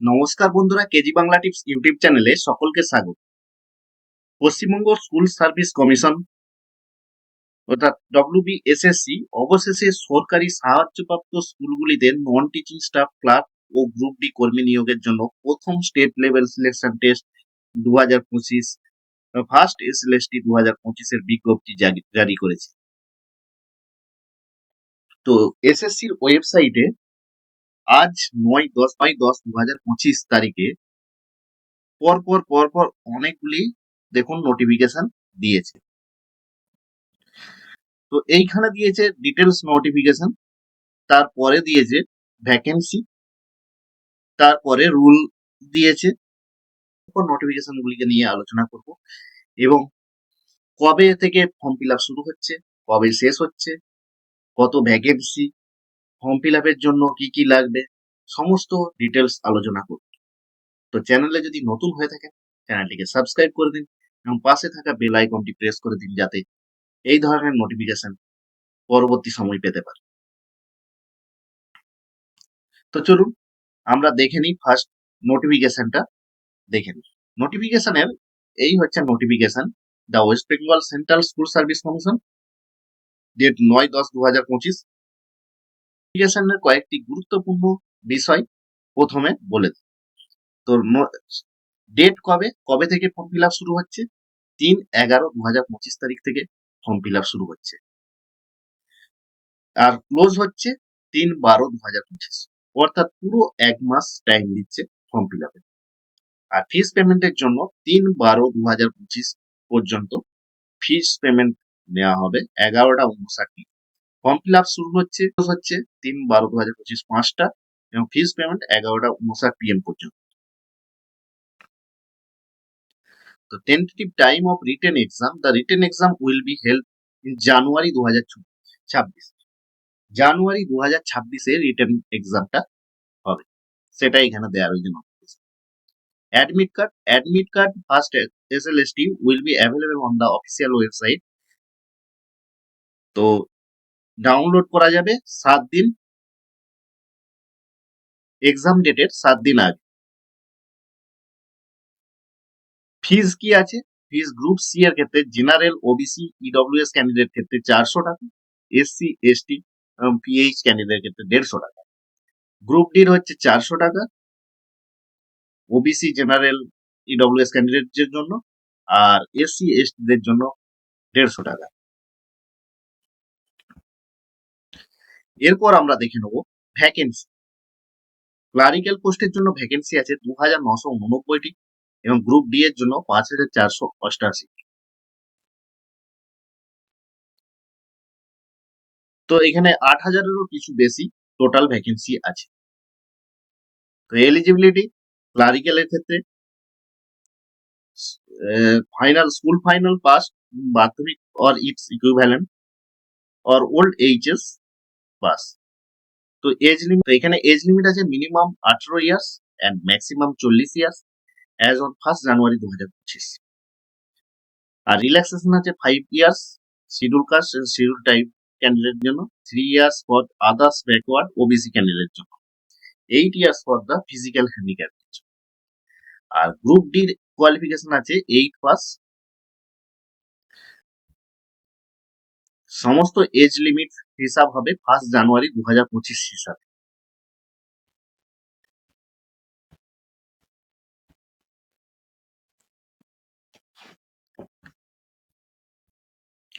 নমস্কার বন্ধুরা, KG Bangla tips YouTube চ্যানেলে সকলকে স্বাগত। পশ্চিমবঙ্গ স্কুল সার্ভিস কমিশন, অর্থাৎ ডব্লিউবিএসএসসি অবশেষে সরকারি সাহায্যপ্রাপ্ত স্কুলগুলিতে নন টিচিং স্টাফ ক্লার্ক ও গ্রুপ ডি কর্মী নিয়োগের জন্য প্রথম স্টেট লেভেল সিলেকশন টেস্ট দু হাজার পঁচিশ ফার্স্ট এসএলএসটি দু হাজার পঁচিশের বিজ্ঞপ্তি জারি- করেছে। তো এসএসসির ওয়েবসাইটে আজ নয় দশ নয় দশ দু হাজার পঁচিশ তারিখে পর পর পর পর অনেকগুলি দেখুন নোটিফিকেশন দিয়েছে। তো এইখানে দিয়েছে ডিটেলস নোটিফিকেশন তারপরে দিয়েছে ভ্যাকেন্সি তারপরে রুল দিয়েছে। নোটিফিকেশন গুলিকে নিয়ে আলোচনা করব। এবং কবে থেকে ফর্ম ফিল শুরু হচ্ছে, কবে শেষ হচ্ছে, কত ভ্যাকেন্সি ফর্ম ফিল আপের জন্য কি কি লাগবে, সমস্ত ডিটেলস আলোচনা করব। তো চ্যানেলে যদি নতুন হয়ে থাকেন চ্যানেলটিকে সাবস্ক্রাইব করে দিন এবং পাশে থাকা বেল আইকনটি প্রেস করে দিন যাতে এই ধরনের নোটিফিকেশন পরবর্তী সময় পেতে পারে। তো চলুন, আমরা দেখে নিই ফার্স্ট নোটিফিকেশনটা দেখে নিই। নোটিফিকেশনের এই হচ্ছে notification the West Bengal central school service commission date নয় দশ দু হাজার পঁচিশ নোটিফিকেশনের কয়েকটি গুরুত্বপূর্ণ বিষয় প্রথমে বলে দিই। তো ডেট কবে? কবে থেকে ফর্ম ফিল শুরু হচ্ছে? তিন এগারো দু হাজার পঁচিশ তারিখ থেকে ফর্ম ফিল শুরু হচ্ছে। আর ক্লোজ হচ্ছে তিন বারো দু হাজার পঁচিশ। অর্থাৎ পুরো এক মাস টাইম দিচ্ছে ফর্ম ফিল আপে আর ফিস পেমেন্টের জন্য তিন বারো দু হাজার পঁচিশ পর্যন্ত ফিস পেমেন্ট নেওয়া হবে। এগারোটা উনষাটটি ফর্ম ফিল আপ শুরু হচ্ছে হচ্ছে তিন বারো দু হাজার পঁচিশ পাঁচটা এবং ফিস পেমেন্ট এগারোটা উনষাট পিএম পর্যন্ত। তো tentative time of written exam the written exam will be held in January দু হাজার ছাব্বিশ। জানুয়ারি দু হাজার ছাব্বিশে রিটেন এক্সামটা হবে। সেটা এখানে দেওয়া রয়েছে admit card admit card first SLST will be available on the official website তো ডাউনলোড করা যাবে সাত দিন। এক্সাম ডেটের সাত দিন আগে। ফিজ কি আছে? ফিজ গ্রুপ সি এর ক্ষেত্রে জেনারেল ওবিসি ইডব্লিউএস ক্যান্ডিডেট ক্ষেত্রে চারশো টাকা এসসি এসটি এবং পিএইচ ক্যান্ডিডেট ক্ষেত্রে দেড়শো টাকা। গ্রুপ ডির হচ্ছে চারশো টাকা ওবিসি জেনারেল ইডব্লিউএস ক্যান্ডিডেটদের জন্য, আর এসসি এসটিদের জন্য দেড়শো টাকা। এরপর আমরা দেখে নেব ভ্যাকেন্সি ক্লারিক্যাল পোস্টের জন্য ভ্যাকেন্সি আছে দু হাজার নশো উননব্বইটি এবং গ্রুপ ডি এর জন্য পাঁচ হাজার চারশো অষ্টাশি। তো এখানে আট হাজারেরও কিছু বেশি টোটাল ভ্যাকেন্সি আছে। তো এলিজিবিলিটি ক্লারিক্যালের ক্ষেত্রে final school final pass Madhyamik or its equivalent or old HS pass তো এজ লিমিট এখানে এজ লিমিট আছে মিনিমাম আঠারো ইয়ার্স অ্যান্ড ম্যাক্সিমাম চল্লিশ years as on first January দু হাজার পঁচিশ। আর রিল্যাক্সেশন আছে five years schedule caste and schedule type candidate জন্য three years for others backward OBC candidate জন্য। Eight years for the physical handicap R group ডির qualification আছে এইট পাস সমস্ত এজ লিমিট হিসাব হবে ফার্স্ট জানুয়ারি দু হাজার পঁচিশ হিসাবে।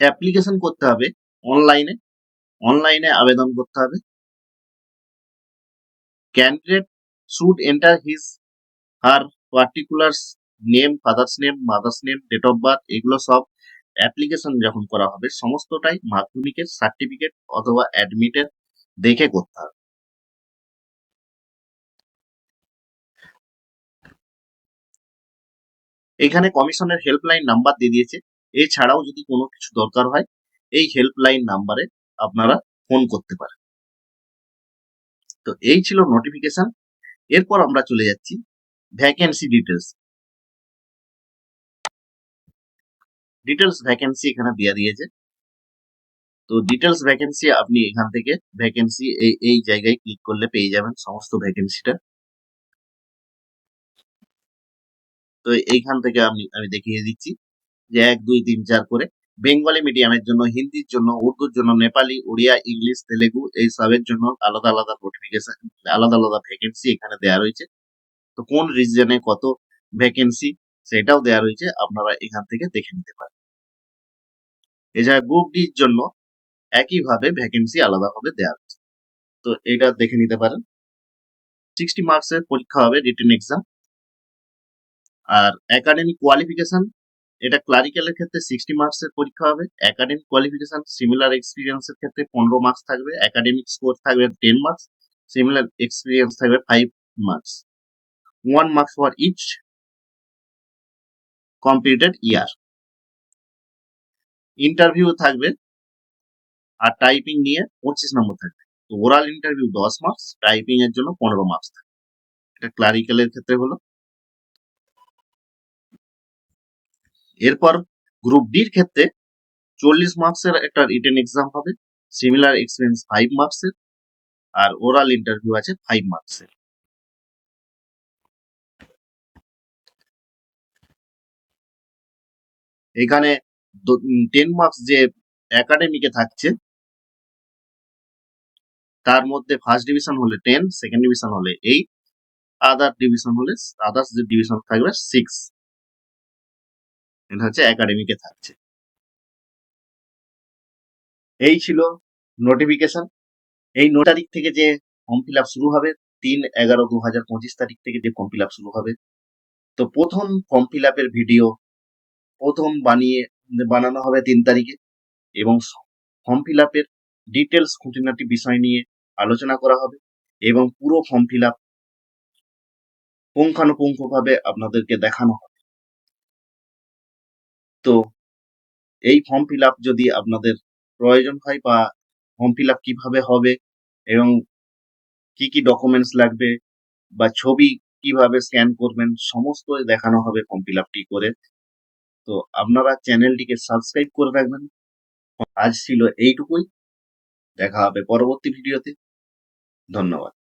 অ্যাপ্লিকেশন করতে হবে অনলাইনে অনলাইনে আবেদন করতে হবে। Candidate should enter his or particular name father's name mother's name date of birth এগুলো সব অ্যাপ্লিকেশন যখন করা হবে, সমস্তটাই মাধ্যমিকের সার্টিফিকেট অথবা অ্যাডমিটের দেখে করতে হবে। এখানে কমিশনের হেল্পলাইন নাম্বার দিয়ে দিয়েছে। এছাড়াও যদি কোনো কিছু দরকার হয়, এই হেল্পলাইন নাম্বারে আপনারা ফোন করতে পারেন। তো এই ছিল নোটিফিকেশন এরপর আমরা চলে যাচ্ছি ভ্যাকেন্সি ডিটেলস ডিটেলস ভ্যাকেন্সি এখানে দিয়ে দিয়েছে। তো ডিটেলস ভ্যাকেন্সি আপনি এখান থেকে ভ্যাকেন্সি এই এই জায়গায় ক্লিক করলে পেয়ে যাবেন সমস্ত ভ্যাকেন্সিটা তো এইখান থেকে আমি আমি দেখিয়ে দিচ্ছি যে এক, দুই, তিন, চার করে বেঙ্গলি মিডিয়ামের জন্য, হিন্দির জন্য, উর্দুর জন্য, নেপালি, ওড়িয়া, ইংলিশ, তেলেগু এই সবের জন্য আলাদা আলাদা নোটিফিকেশন আলাদা আলাদা ভ্যাকেন্সি এখানে দেওয়া রয়েছে। তো কোন রিজনে কত ভ্যাকেন্সি সেটাও দেয়া রয়েছে, আপনারা এখান থেকে দেখে নিতে পারেন। এছাড়া গ্রুপ ডির জন্য একইভাবে ভ্যাকেন্সি আলাদাভাবে দেওয়া হচ্ছে তো এটা দেখে নিতে পারেন। সিক্সটি মার্কসের পরীক্ষা হবে রিটেন এক্সাম আর একাডেমিক কোয়ালিফিকেশন এটা ক্লারিক্যালের ক্ষেত্রে সিক্সটি মার্কসের পরীক্ষা হবে। একাডেমিক কোয়ালিফিকেশন সিমিলার এক্সপিরিয়েন্সের ক্ষেত্রে পনেরো মার্কস থাকবে। একাডেমিক স্কোর থাকবে টেন মার্কস সিমিলার এক্সপিরিয়েন্স থাকবে five marks one marks for each computed year interview থাকবে আর টাইপিং নিয়ে পঁচিশ নম্বর থাকবে। তো ওরাল ইন্টারভিউ দশ মার্কস টাইপিং এর জন্য পনেরো মার্কস থাকবে। এটা ক্লারিক্যালের ক্ষেত্রে হলো। এরপর গ্রুপ ডির ক্ষেত্রে চল্লিশ মার্কসের একটা রিটেন এক্সাম হবে সিমিলার এক্সপিরিয়েন্স ফাইভ মার্কসের আর ওরাল ইন্টারভিউ আছে ফাইভ মার্কসের এখানে টেন মার্কস যে একাডেমিকে থাকছে, তার মধ্যে ফার্স্ট ডিভিশন হলে টেন সেকেন্ড ডিভিশন হলে এইট আদার ডিভিশন হলে আদার্স যে ডিভিশন থাকবে সিক্স এটা হচ্ছে একাডেমিকে থাকছে। এই ছিল নোটিফিকেশন এই ন তারিখ থেকে যে ফর্ম ফিল শুরু হবে, তিন এগারো দু হাজার পঁচিশ তারিখ থেকে যে ফর্ম ফিল শুরু হবে। তো প্রথম ফর্ম ফিল ভিডিও প্রথম বানিয়ে বানানো হবে তিন তারিখে এবং ফর্ম ফিল আপের ডিটেলস খুঁটিনাটি বিষয় নিয়ে আলোচনা করা হবে এবং পুরো ফর্ম ফিল আপ পুঙ্খানুপুঙ্খভাবে আপনাদেরকে দেখানো হবে। তো এই ফর্ম ফিল আপ যদি আপনাদের প্রয়োজন হয় বা ফর্ম ফিল আপ কীভাবে হবে এবং কি কি ডকুমেন্টস লাগবে বা ছবি কীভাবে স্ক্যান করবেন সমস্ত দেখানো হবে ফর্ম ফিল আপটি করে। তো আপনারা চ্যানেলটিকে সাবস্ক্রাইব করে রাখবেন। আজ ছিল এইটুকুই। দেখা হবে পরবর্তী ভিডিওতে ধন্যবাদ।